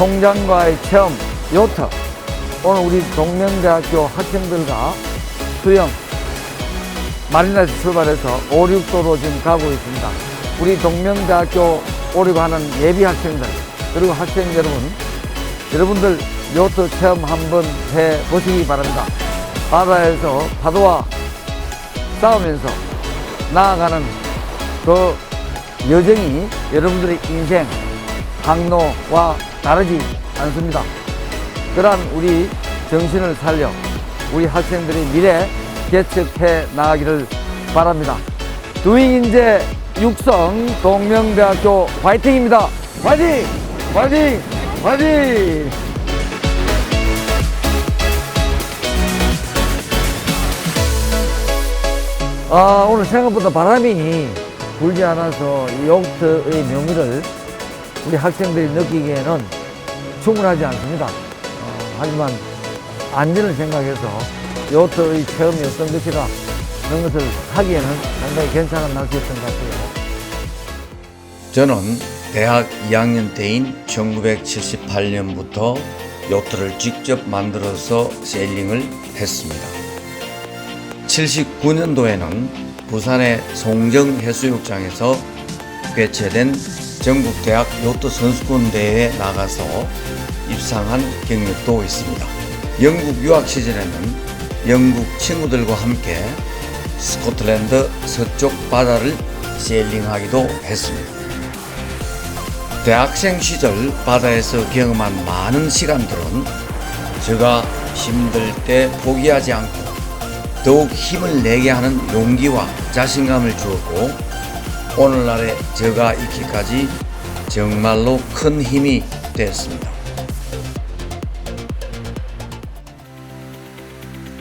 총장과의 체험 요트 오늘 우리 동명대학교 학생들과 수영 마리나에서 출발해서 5, 6도로 지금 가고 있습니다. 우리 동명대학교 오려고 하는 예비 학생들 그리고 학생 여러분 여러분들 요트 체험 한번 해 보시기 바랍니다. 바다에서 파도와 싸우면서 나아가는 그 여정이 여러분들의 인생 항로와 다르지 않습니다. 그러한 우리 정신을 살려 우리 학생들의 미래 개척해 나가기를 바랍니다. 두잉 인재 육성 동명대학교 화이팅입니다. 화이팅! 화이팅! 화이팅! 아, 오늘 생각보다 바람이 불지 않아서 이 요트의 묘미를 우리 학생들이 느끼기에는 충분하지 않습니다. 어, 하지만 안전을 생각해서 요트의 체험이 어떤 것이라 그런 것을 하기에는 상당히 괜찮은 날씨였던 것 같아요. 저는 대학 2학년 때인 1978년부터 요트를 직접 만들어서 세일링을 했습니다. 79년도에는 부산의 송정 해수욕장에서 개최된 전국대학 요트 선수권 대회에 나가서 입상한 경력도 있습니다. 영국 유학 시절에는 영국 친구들과 함께 스코틀랜드 서쪽 바다를 세일링하기도 했습니다. 대학생 시절 바다에서 경험한 많은 시간들은 제가 힘들 때 포기하지 않고 더욱 힘을 내게 하는 용기와 자신감을 주었고 오늘날의 제가 있기까지 정말로 큰 힘이 되었습니다.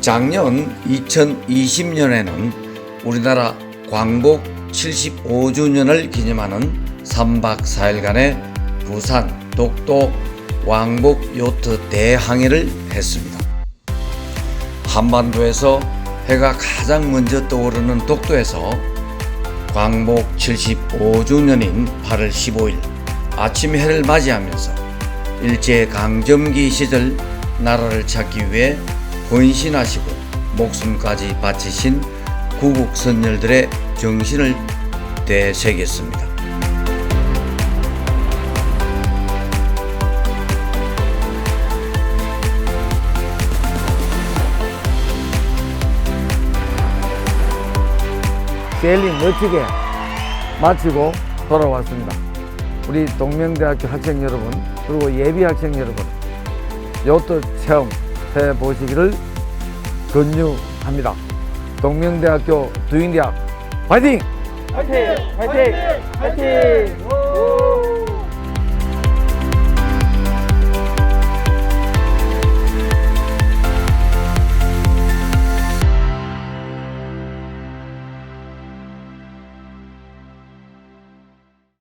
작년 2020년에는 우리나라 광복 75주년을 기념하는 3박 4일간의 부산 독도 왕복 요트 대항해를 했습니다. 한반도에서 해가 가장 먼저 떠오르는 독도에서 광복 75주년인 8월 15일 아침 해를 맞이하면서 일제 강점기 시절 나라를 찾기 위해 헌신하시고 목숨까지 바치신 구국 선열들의 정신을 되새겼습니다. 세일링 멋지게 마치고 돌아왔습니다. 우리 동명대학교 학생 여러분 그리고 예비 학생 여러분 요트 체험 해 보시기를 권유합니다. 동명대학교 두인대학 화이팅! 화이팅! 화이팅! 화이팅!